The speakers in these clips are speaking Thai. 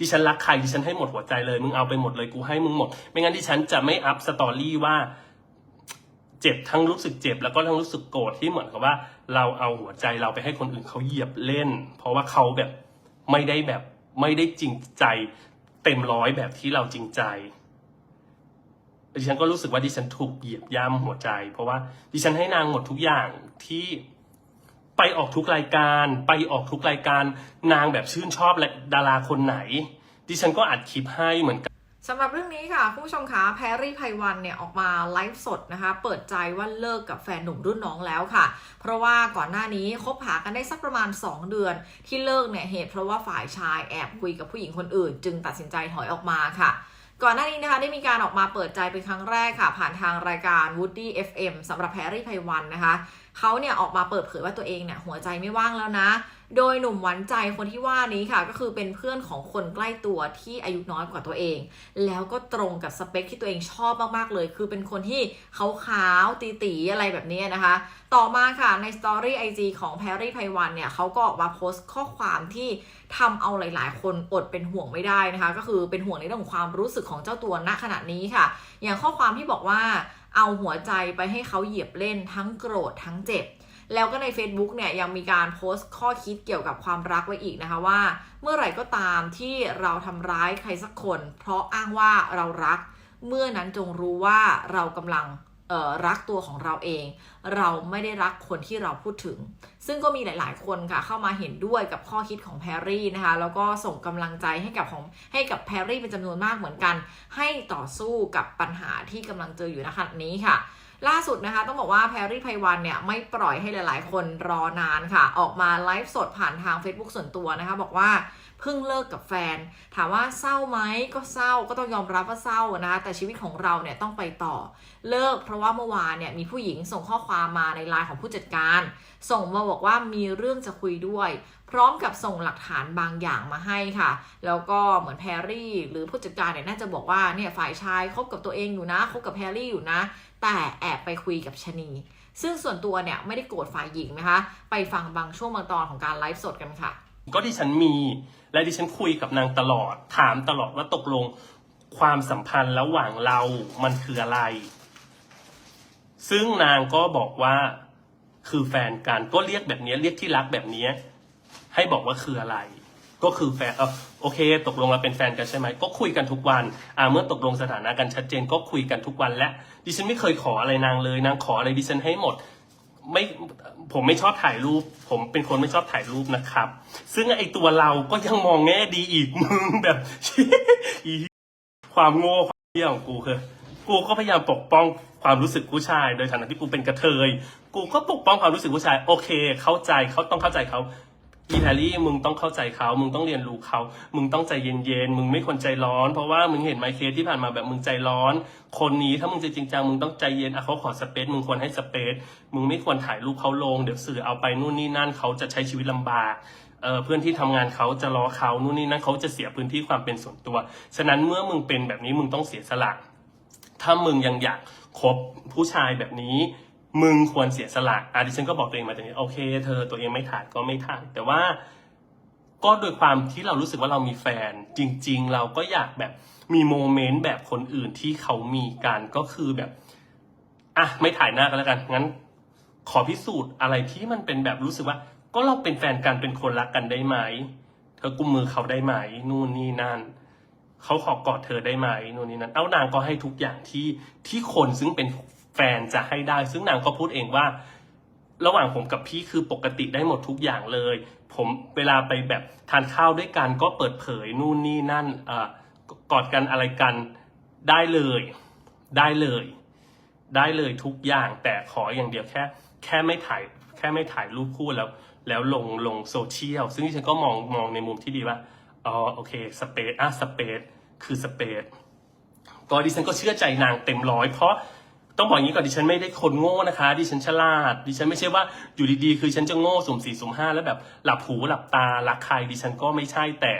ดิฉันรักใครดิฉันให้หมดหัวใจเลย มึงเอาไปหมดเลยกูให้มึงหมด ไม่งั้นดิฉันจะไม่อัพสตอรี่ว่าเจ็บทั้งรู้สึกเจ็บ แล้วก็ทั้งรู้สึกโกรธที่เหมือนกับว่า เราเอาหัวใจเราไปให้คนอื่นเขาเหยียบเล่น เพราะว่าเขาแบบไม่ได้แบบไม่ได้จริงใจเต็มร้อยแบบที่เราจริงใจดิฉันก็รู้สึกว่าดิฉันถูกเหยียบย่ำหัวใจ เพราะว่าดิฉันให้นางหมดทุกอย่างที่ ไปออกทุกรายการ ไปออกทุกรายการ นางแบบชื่นชอบและดาราคนไหน ดิฉันก็อัดคลิปให้เหมือนกันสำหรับเรื่องนี้ค่ะ ผู้ชมคะแพรรี่ไพวันเนี่ยออกมาไลฟ์สดนะคะ เปิดใจว่าเลิกกับแฟนหนุ่มรุ่นน้องแล้วค่ะ เพราะว่าก่อนหน้านี้คบหากันได้สักประมาณ 2 เดือน ที่เลิกเนี่ยเหตุเพราะว่าฝ่ายชายแอบคุยกับผู้หญิงคนอื่น จึงตัดสินใจถอยออกมาค่ะก่อนหน้านี้นะคะได้มีการออกมาเปิดใจเป็นครั้งแรกค่ะ ผ่านทางรายการ Woody FM สำหรับแพรรี่ไพวันนะคะ เขาเนี่ยออกมาเปิดเผยว่าตัวเองเนี่ยหัวใจไม่ว่างแล้วนะ โดยหนุ่มหวานใจคนที่ว่านี้ค่ะ ก็คือเป็นเพื่อนของคนใกล้ตัวที่อายุน้อยกว่าตัวเอง แล้วก็ตรงกับสเปคที่ตัวเองชอบมากๆเลย คือเป็นคนที่ขาวๆตีๆอะไรแบบนี้นะคะ ต่อมาค่ะในสตอรี่ไอจีของแพรรี่ไพวันเนี่ยเขาก็ออกมาโพสต์ข้อความที่ทำเอาหลาย ๆ คนอดเป็นห่วงไม่ได้นะคะ ก็คือเป็นห่วงในเรื่องของความรู้สึกของเจ้าตัวณขณะนี้ค่ะ อย่างข้อความที่บอกว่า เอาหัวใจไปให้เขาเหยียบเล่นทั้งโกรธทั้งเจ็บ แล้วก็ใน Facebook เนี่ยยังมีการโพสต์ข้อคิดเกี่ยวกับความรักไว้อีกนะคะว่า เมื่อไหร่ก็ตามที่เราทำร้ายใครสักคน เพราะอ้างว่าเรารัก เมื่อนั้นจงรู้ว่าเรากำลัง รักตัวของเราเอง เราไม่ได้รักคนที่เราพูดถึง ซึ่งก็มีหลาย ๆ คนค่ะ เข้ามาเห็นด้วยกับข้อคิดของแพรรี่นะคะ แล้วก็ส่งกำลังใจให้กับของให้กับแพรรี่เป็นจำนวนมากเหมือนกัน ให้ต่อสู้กับปัญหาที่กำลังเจออยู่ณขณะนี้ค่ะ ล่าสุดนะคะ ต้องบอกว่าแพรรี่ไพวันเนี่ย ไม่ปล่อยให้หลาย ๆ คนรอนานค่ะ ออกมาไลฟ์สดผ่านทาง Facebook ส่วนตัวนะคะ บอกว่าเพิ่งเลิกกับแฟน ถามว่าเศร้าไหมก็เศร้าก็ต้องยอมรับว่าเศร้านะคะแต่ชีวิตของเราเนี่ยต้องไปต่อเลิกเพราะว่าเมื่อวานเนี่ยมีผู้หญิงส่งข้อความมาในไลน์ของผู้จัดการ ส่งมาบอกว่ามีเรื่องจะคุยด้วยพร้อมกับส่งหลักฐานบางอย่างมาให้ค่ะ แล้วก็เหมือนแพรรี่ หรือผู้จัดการเนี่ยน่าจะบอกว่าเนี่ยฝ่ายชายคบกับตัวเองอยู่นะคบกับแพรรี่อยู่นะ แต่แอบไปคุยกับชนีซึ่งส่วนตัวเนี่ยไม่ได้โกรธฝ่ายหญิงนะคะ ไปฟังบางช่วงบางตอนของการไลฟ์สดกันค่ะ ก็ดิฉันมีและดิฉันคุยกับนางตลอด ถามตลอดว่าตกลงความสัมพันธ์ระหว่างเรามันคืออะไร ซึ่งนางก็บอกว่าคือแฟนกันก็เรียกแบบนี้เรียกที่รักแบบนี้ ให้บอกว่าคืออะไร ก็คือแฟนเออโอเค ตกลงเราเป็นแฟนกันใช่ไหมก็คุยกันทุกวันอ่าเมื่อตกลงสถานะกันชัดเจนก็คุยกันทุกวันและดิฉันไม่เคยขออะไรนางเลยนางขออะไรดิฉันให้หมดไม่ผมไม่ชอบถ่ายรูป ผมเป็นคนไม่ชอบถ่ายรูปนะครับ ซึ่งไอตัวเราก็ยังมองแง่ดีอีกมึงแบบอีความโง่ความเที่ยของกูคือกูก็พยายามปกป้องความรู้สึกผู้ชาย โดยฐานะที่กูเป็นกระเทย กูก็ปกป้องความรู้สึกผู้ชาย โอเค เข้าใจเขาต้องเข้าใจเขา อีแพรรี่มึงต้องเข้าใจเขามึงต้องเรียนรู้เขามึงต้องใจเย็นๆ มึงไม่ควรใจร้อน เพราะว่ามึงเห็นไมเคสที่ผ่านมาแบบมึงใจร้อน คนนี้ถ้ามึงจะจริงจังมึงต้องใจเย็นอะเขาขอสเปซมึงควรให้สเปซมึงไม่ควรถ่ายรูปเขาลง เดี๋ยวสื่อเอาไปนู่นนี่นั่นเขาจะใช้ชีวิตลำบากเเพื่อนที่ทำงานเขาจะรอเขานู่นนี่นั่นเขาจะเสียพื้นที่ความเป็นส่วนตัว ฉะนั้นเมื่อมึงเป็นแบบนี้มึงต้องเสียสละถ้ามึงยังอยากคบผู้ชายแบบนี้ มึงควรเสียสละอะดิฉันก็บอกตัวเองมาตรงนี้โอเค เธอตัวเองไม่ถ่ายก็ไม่ถ่าย แต่ว่าก็โดยความที่เรารู้สึกว่าเรามีแฟน จริง ๆ เราก็อยากแบบมีโมเมนต์แบบคนอื่นที่เขามีกันก็คือแบบอะไม่ถ่ายหน้ากันแล้วกันงั้น ขอพิสูจน์อะไรที่มันเป็นแบบรู้สึกว่า ก็เราเป็นแฟนกันเป็นคนรักกันได้ไหมเธอกุมมือเขาได้ไหมนู่นนี่นั่นเขาขอกอดเธอได้ไหมนู่นนี่นั่นเอานางก็ให้ทุกอย่างที่ที่คนซึ่งเป็น แฟนจะให้ได้ ซึ่งนางก็พูดเองว่า ระหว่างผมกับพี่คือปกติได้หมดทุกอย่างเลย ผมเวลาไปแบบทานข้าวด้วยกันก็เปิดเผยนู่นนี่นั่นอกอดกันอะไรกันได้เลย ได้เลย ได้เลยทุกอย่างแต่ขออย่างเดียวแค่ แค่ไม่ถ่ายแค่ไม่ถ่ายรูปคู่แล้ว แล้วลงลงโซเชียลซึ่งที่ฉันก็มองมองในมุมที่ดีว่าอ๋อโอเคสเปซอะสเปซคือสเปซก็ดิฉันก็เชื่อใจนางเต็มร้อยเพราะ ต้องบอกอย่างนี้ก่อนดิฉันไม่ได้คนโง่นะคะ ดิฉันฉลาด ดิฉันไม่ใช่ว่าอยู่ดีๆ คือฉันจะโง่สมสี่สมห้าแล้วแบบหลับหูหลับตารักใครดิฉันก็ไม่ใช่แต่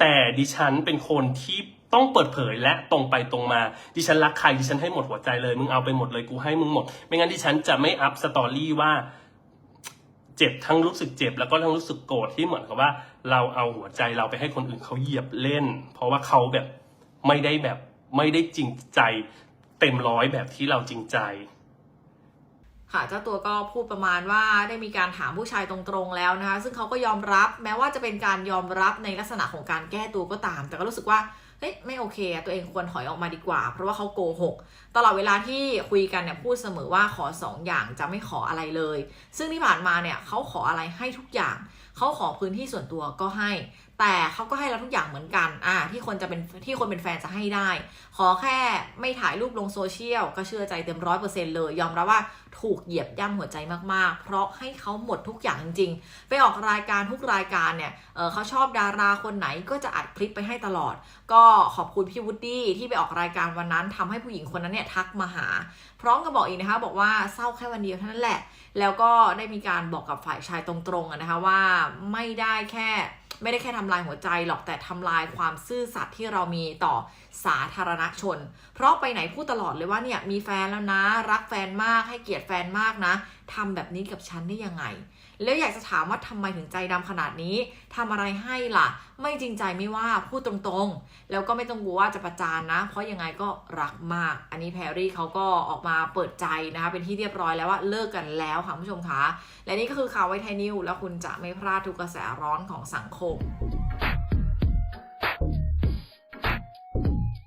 แต่ดิฉันเป็นคนที่ต้องเปิดเผยและตรงไปตรงมา ดิฉันรักใครดิฉันให้หมดหัวใจเลย มึงเอาไปหมดเลยกูให้มึงหมด ไม่งั้นดิฉันจะไม่อัพสตอรี่ว่าเจ็บทั้งรู้สึกเจ็บ แล้วก็ทั้งรู้สึกโกรธที่เหมือนกับว่า เราเอาหัวใจเราไปให้คนอื่นเขาเหยียบเล่น เพราะว่าเขาแบบไม่ได้แบบไม่ได้จริงใจ เต็มร้อยแบบที่เราจริงใจ ค่ะเจ้าตัวก็พูดประมาณว่าได้มีการถามผู้ชายตรงๆแล้วนะคะ ซึ่งเขาก็ยอมรับแม้ว่าจะเป็นการยอมรับในลักษณะของการแก้ตัวก็ตาม แต่ก็รู้สึกว่าเฮ้ยไม่โอเคตัวเองควรถอยออกมาดีกว่า เพราะว่าเขาโกหกตลอดเวลาที่คุยกันเนี่ยพูดเสมอว่าขอสองอย่างจะไม่ขออะไรเลย ซึ่งที่ผ่านมาเนี่ยเขาขออะไรให้ทุกอย่าง เขาขอพื้นที่ส่วนตัวก็ให้ แต่เขาก็ให้เราทุกอย่างเหมือนกันอ่าที่คนจะเป็นที่คนเป็นแฟนจะให้ได้ ขอแค่ไม่ถ่ายรูปลงโซเชียล ก็เชื่อใจเต็มร้อยเปอร์เซ็นต์เลย ยอมรับว่าถูกเหยียบย่ำหัวใจมากๆ เพราะให้เขาหมดทุกอย่างจริงๆ ไปออกรายการทุกรายการเนี่ยเเขาชอบดาราคนไหนก็จะอัดคลิปไปให้ตลอด ก็ขอบคุณพี่วูดดี้ที่ไปออกรายการวันนั้นทำให้ผู้หญิงคนนั้นเนี่ยทักมาหา พร้อมกับบอกอีกนะคะบอกว่าเศร้าแค่วันเดียวเท่านั้นแหละ แล้วก็ได้มีการบอกกับฝ่ายชายตรงๆนะคะว่าไม่ได้แค่ ไม่ได้แค่ทำลายหัวใจหรอกแต่ทำลายความซื่อสัตย์ที่เรามีต่อสาธารณชน เพราะไปไหนพูดตลอดเลยว่าเนี่ยมีแฟนแล้วนะ รักแฟนมากให้เกียรติแฟนมากนะทำแบบนี้กับฉันได้ยังไง แล้วอยากจะถามว่าทำไมถึงใจดำขนาดนี้ทำอะไรให้ล่ะ ไม่จริงใจไม่ว่าพูดตรงๆ แล้วก็ไม่ต้องกลัวว่าจะประจานนะ เพราะยังไงก็รักมาก อันนี้แพรรี่เขาก็ออกมาเปิดใจนะคะเป็นที่เรียบร้อยแล้วว่าเลิกกันแล้วค่ะผู้ชมคะและนี่ก็คือข่าวไว้ไทยนิวแล้วคุณจะไม่พลาดทุกกระแสร้อนของสังคม